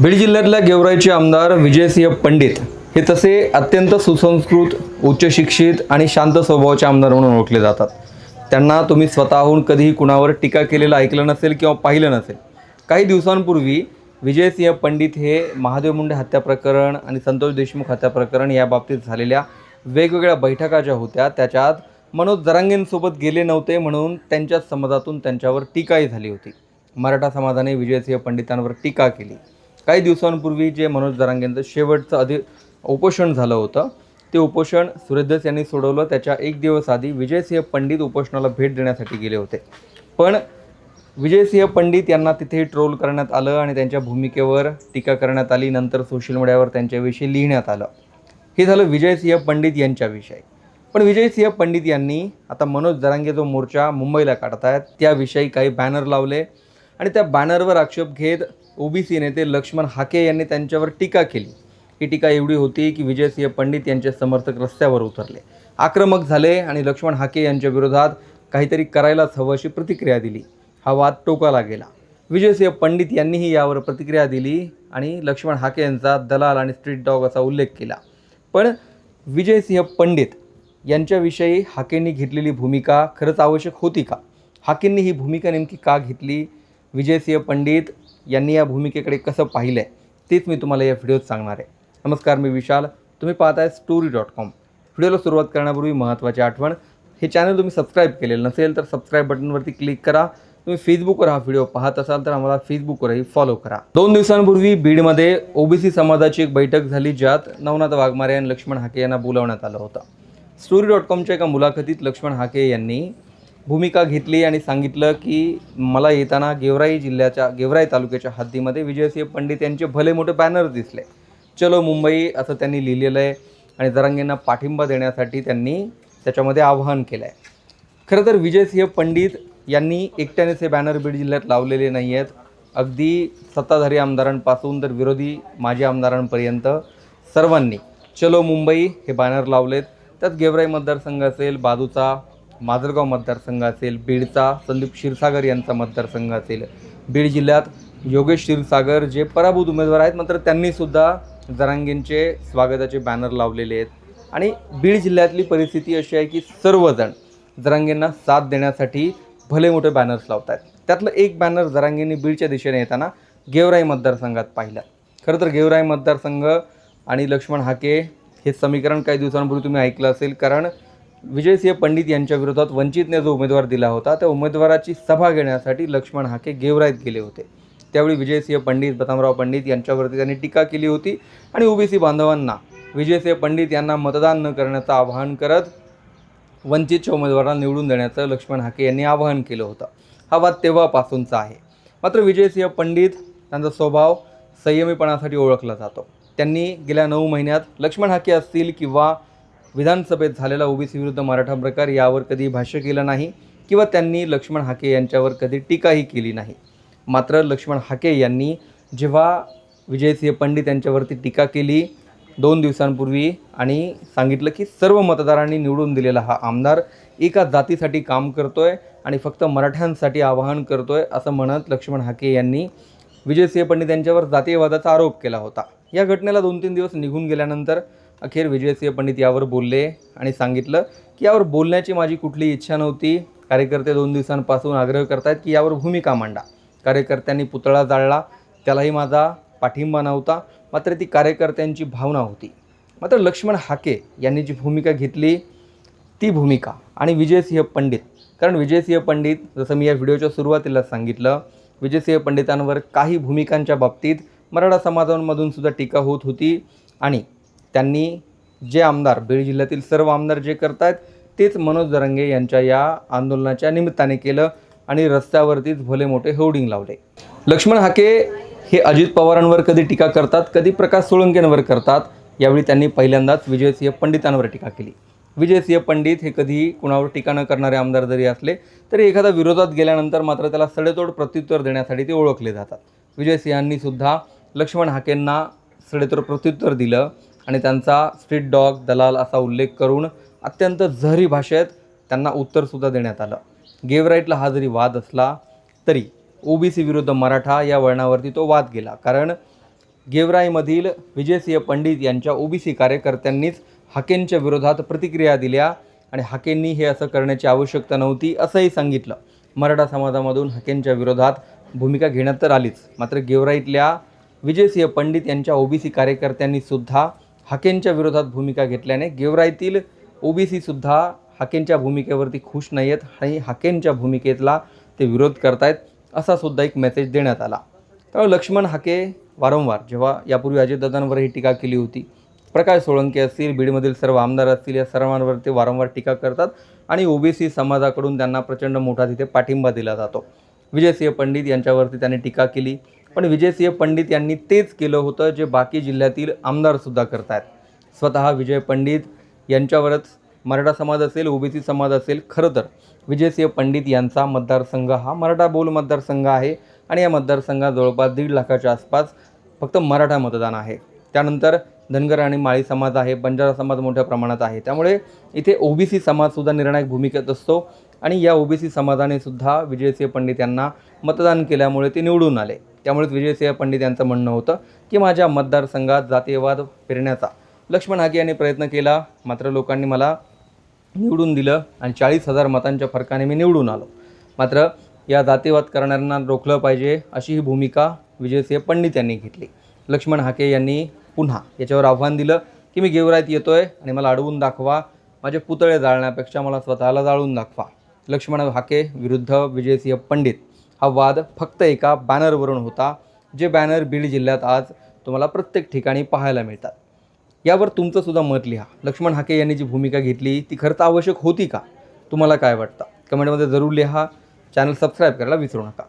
बीड जिल्ह्यातल्या गेवराईचे आमदार विजयसिंह पंडित हे तसे अत्यंत सुसंस्कृत उच्च शिक्षित आणि शांत स्वभावाचे आमदार म्हणून ओळखले जातात. त्यांना तुम्ही स्वतःहून कधीही कुणावर टीका केलेलं ऐकलं नसेल किंवा पाहिलं नसेल काही दिवसांपूर्वी विजयसिंह पंडित हे महादेव मुंडे हत्या प्रकरण आणि संतोष देशमुख हत्या प्रकरण या बाबतीत झालेल्या वेगवेगळ्या बैठका ज्या होत्या. त्याच्यात मनोज जरांगेंसोबत गेले नव्हते म्हणून त्यांच्या समाजातून त्यांच्यावर टीकाही झाली होती. मराठा समाजाने विजयसिंह पंडितांवर टीका केली. काही दिवसांपूर्वी जे मनोज जरांगेंचं शेवटचं अधि उपोषण झालं होतं ते उपोषण सुरेदस यांनी सोडवलं. त्याच्या एक दिवस आधी विजयसिंह पंडित उपोषणाला भेट देण्यासाठी गेले होते. पण विजयसिंह पंडित यांना तिथे ट्रोल करण्यात आलं आणि त्यांच्या भूमिकेवर टीका करण्यात आली. नंतर सोशल मीडियावर त्यांच्याविषयी लिहिण्यात आलं. हे झालं विजयसिंह पंडित यांच्याविषयी. पण विजयसिंह पंडित यांनी आता मनोज दरांगे जो मोर्चा मुंबईला काढत आहेत त्याविषयी काही बॅनर लावले आणि त्या बॅनरवर आक्षेप घेत ओबीसी नेते लक्ष्मण हाके यांनी त्यांच्यावर टीका केली. ही टीका एवढी होती की विजयसिंह पंडित यांचे समर्थक रस्त्यावर उतरले. आक्रमक झाले आणि लक्ष्मण हाके यांच्या विरोधात काहीतरी करायलाच हवं अशी प्रतिक्रिया दिली. हा वाद टोकाला गेला. विजयसिंह पंडित यांनीही यावर प्रतिक्रिया दिली आणि लक्ष्मण हाके यांचा दलाल आणि स्ट्रीट डॉग असा उल्लेख केला. पण विजयसिंह पंडित यांच्याविषयी हाकेंनी घेतलेली भूमिका खरंच आवश्यक होती का? हाकेंनी ही भूमिका नेमकी का घेतली? विजयसिंह पंडित यांनी या भूमिकेकडे कसं पाहिलं आहे तेच मी तुम्हाला या व्हिडिओत सांगणार आहे. नमस्कार मी विशाल. तुम्ही पाहताय स्टोरी डॉट कॉम व्हिडिओला सुरुवात करण्यापूर्वी महत्त्वाची आठवण हे चॅनल तुम्ही सबस्क्राईब केलेलं नसेल तर सबस्क्राईब बटनवरती क्लिक करा. तुम्ही फेसबुकवर हा व्हिडिओ पाहत असाल तर आम्हाला फेसबुकवरही फॉलो करा. दोन दिवसांपूर्वी बीडमध्ये ओबीसी समाजाची एक बैठक झाली ज्यात नवनाथ वाघमारे आणि लक्ष्मण हाके यांना बोलावण्यात आलं होतं. स्टोरी डॉट कॉमच्या एका मुलाखतीत लक्ष्मण हाके यांनी भूमिका घेतली आणि सांगितलं की मला येताना गेवराई जिल्ह्याच्या गेवराई तालुक्याच्या हद्दीमध्ये विजयसिंह पंडित यांचे भले मोठे बॅनर दिसले. चलो मुंबई असं त्यांनी लिहिलेलं आहे आणि जरांगेंना पाठिंबा देण्यासाठी त्यांनी त्याच्यामध्ये आवाहन केलं आहे खरं तर विजयसिंह पंडित यांनी एकट्यानेच हे बॅनर बीड जिल्ह्यात लावलेले नाही आहेत. अगदी सत्ताधारी आमदारांपासून तर विरोधी माजी आमदारांपर्यंत सर्वांनी चलो मुंबई हे बॅनर लावलेत. त्यात गेवराई मतदारसंघ असेल बाजूचा माजलगाव मतदारसंघ असेल बीडचा संदीप क्षीरसागर यांचा मतदारसंघ असेल बीड जिल्ह्यात योगेश क्षीरसागर जे पराभूत उमेदवार आहेत मात्र त्यांनीसुद्धा जरांगेंचे स्वागताचे बॅनर लावलेले आहेत. आणि बीड जिल्ह्यातली परिस्थिती अशी आहे की सर्वजण जरांगेंना साथ देण्यासाठी भले मोठे बॅनर्स लावत आहेत त्यातलं एक बॅनर जरांगेंनी बीडच्या दिशेने येताना गेवराई मतदारसंघात पाहिलं. खरं तर गेवराई मतदारसंघ आणि लक्ष्मण हाके हे समीकरण काही दिवसांपूर्वी तुम्ही ऐकलं असेल कारण विजयसिंह पंडित यांच्या विरोधात वंचितने जो उमेदवार दिला होता त्या उमेदवाराची सभा घेण्यासाठी लक्ष्मण हाके गेवराईत गेले होते. त्यावेळी विजयसिंह पंडित बदामराव पंडित यांच्यावरती त्यांनी टीका केली होती आणि ओबीसी बांधवांना विजयसिंह पंडित यांना मतदान न करण्याचं आवाहन करत वंचितच्या उमेदवारांना निवडून देण्याचं लक्ष्मण हाके यांनी आवाहन केलं होतं. हा वाद तेव्हापासूनचा आहे. मात्र विजयसिंह पंडित त्यांचा स्वभाव संयमीपणासाठी ओळखला जातो. त्यांनी गेल्या नऊ महिन्यात लक्ष्मण हाके असतील किंवा विधानसभेत झालेला ओबीसी विरुद्ध मराठा प्रकार यावर कधी भाष्य केलं नाही किंवा त्यांनी लक्ष्मण हाके यांच्यावर कधी टीकाही केली नाही. मात्र लक्ष्मण हाके यांनी जेव्हा विजयसिंह पंडित यांच्यावरती टीका केली दोन दिवसांपूर्वी आणि सांगितलं की सर्व मतदारांनी निवडून दिलेला हा आमदार एका जातीसाठी काम करतो आहे आणि फक्त मराठ्यांसाठी आवाहन करतो आहे असं म्हणत लक्ष्मण हाके यांनी विजयसिंह पंडित यांच्यावर जातीयवादाचा आरोप केला होता. या घटनेला दोन तीन दिवस निघून गेल्यानंतर अखेर विजयसिंह पंडित यावर बोलले आणि सांगितलं की यावर बोलण्याची माझी कुठली इच्छा नव्हती. कार्यकर्ते दोन दिवसांपासून आग्रह करतायत की यावर भूमिका मांडा. कार्यकर्त्यांनी पुतळा जाळला. त्यालाही माझा पाठिंबा नव्हता. मात्र ती कार्यकर्त्यांची भावना होती. मात्र लक्ष्मण हाके यांनी जी भूमिका घेतली ती भूमिका आणि विजयसिंह पंडित. कारण विजयसिंह पंडित जसं मी या व्हिडिओच्या सुरुवातीला सांगितलं विजयसिंह पंडितांवर काही भूमिकांच्या बाबतीत मराठा समाजांमधून सुद्धा टीका होत होती आणि त्यांनी जे आमदार बीड जिल्ह्यातील सर्व आमदार जे करतायत तेच मनोज दरंगे यांच्या या आंदोलनाच्या निमित्ताने केलं आणि रस्त्यावरतीच भले मोठे होर्डिंग लावले. लक्ष्मण हाके हे अजित पवारांवर कधी टीका करतात कधी प्रकाश सोळंकेंवर करतात यावेळी त्यांनी पहिल्यांदाच विजयसिंह पंडितांवर टीका केली. विजयसिंह पंडित हे कधी कुणावर टीका न करणारे आमदार जरी असले तरी एखादा विरोधात गेल्यानंतर मात्र त्याला सडेतोड प्रत्युत्तर देण्यासाठी ते ओळखले जातात. विजयसिंहांनी सुद्धा लक्ष्मण हाकेंना सडेतोड प्रत्युत्तर दिलं आणि त्यांचा स्ट्रीट डॉग दलाल असा उल्लेख करून अत्यंत झहरी भाषेत त्यांना उत्तरसुद्धा देण्यात आलं. गेवराईटला हा जरी वाद असला तरी ओबीसी विरुद्ध मराठा या वळणावरती तो वाद गेला. कारण गेवराईमधील विजयसिंह पंडित यांच्या ओबीसी कार्यकर्त्यांनीच हाकेंच्या विरोधात प्रतिक्रिया दिल्या आणि हाकेंनी हे असं करण्याची आवश्यकता नव्हती असंही सांगितलं. मराठा समाजामधून हाकेंच्या विरोधात भूमिका घेण्यात तर आलीच. मात्र गेवराईतल्या विजयसिंह पंडित यांच्या ओबीसी सी कार्यकर्त्यांनीसुद्धा हाकेंच्या विरोधात भूमिका घेतल्याने गेवराईतील ओबीसीसुद्धा हाकेंच्या भूमिकेवरती खुश नाही आहेत आणि हाकेंच्या भूमिकेतला ते विरोध करतायत असा सुद्धा एक मेसेज देण्यात आला. त्यामुळे लक्ष्मण हाके वारंवार जेव्हा यापूर्वी अजितदादांवरही टीका केली होती प्रकाश सोळंके असतील बीडमधील सर्व आमदार असतील या सर्वांवर ते वारंवार टीका करतात आणि ओबीसी समाजाकडून त्यांना प्रचंड मोठा तिथे पाठिंबा दिला जातो. विजयसिंह पंडित यांच्यावरती त्यांनी टीका केली. पण विजयसिंह पंडित यांनी तेच केलं होतं जे बाकी जिल्ह्यातील आमदारसुद्धा करत आहेत स्वतः विजय पंडित यांच्यावरच मराठा समाज असेल ओबीसी समाज असेल खरं तर विजयसिंह पंडित यांचा मतदारसंघ हा मराठा बोल मतदारसंघ आहे आणि या मतदारसंघात जवळपास दीड लाखाच्या आसपास फक्त मराठा मतदान आहे. त्यानंतर धनगर आणि माळी समाज आहे बंजारा समाज मोठ्या प्रमाणात आहे. त्यामुळे इथे ओबीसी समाजसुद्धा निर्णायक भूमिकेत असतो आणि या ओबीसी समाजाने सुद्धा विजयसिंह पंडित यांना मतदान केल्यामुळे ते निवडून आले. त्यामुळेच विजयसिंह पंडित यांचं म्हणणं होतं की माझ्या मतदारसंघात जातीयवाद फिरण्याचा. लक्ष्मण हाके यांनी प्रयत्न केला मात्र लोकांनी मला निवडून दिलं आणि चाळीस हजार मतांच्या फरकाने मी निवडून आलो. मात्र या जातीवाद करणाऱ्यांना रोखलं पाहिजे अशी ही भूमिका विजयसिंह पंडित यांनी घेतली. लक्ष्मण हाके यांनी पुन्हा याच्यावर आव्हान दिलं की मी गेवरात येतो आहे आणि मला अडवून दाखवा माझे पुतळे जाळण्यापेक्षा मला स्वतःला जाळून दाखवा. लक्ष्मण हाके विरुद्ध विजयसिंह पंडित हा वाद फक्त एका बॅनरवरून होता जे बॅनर बीड जिल्ह्यात आज तुम्हाला प्रत्येक ठिकाणी पाहायला मिळतात. यावर तुमचंसुद्धा मत लिहा. लक्ष्मण हाके यांनी जी भूमिका घेतली ती खरंच आवश्यक होती का? तुम्हाला काय वाटतं? कमेंटमध्ये जरूर लिहा. चॅनल सबस्क्राईब करायला विसरू नका.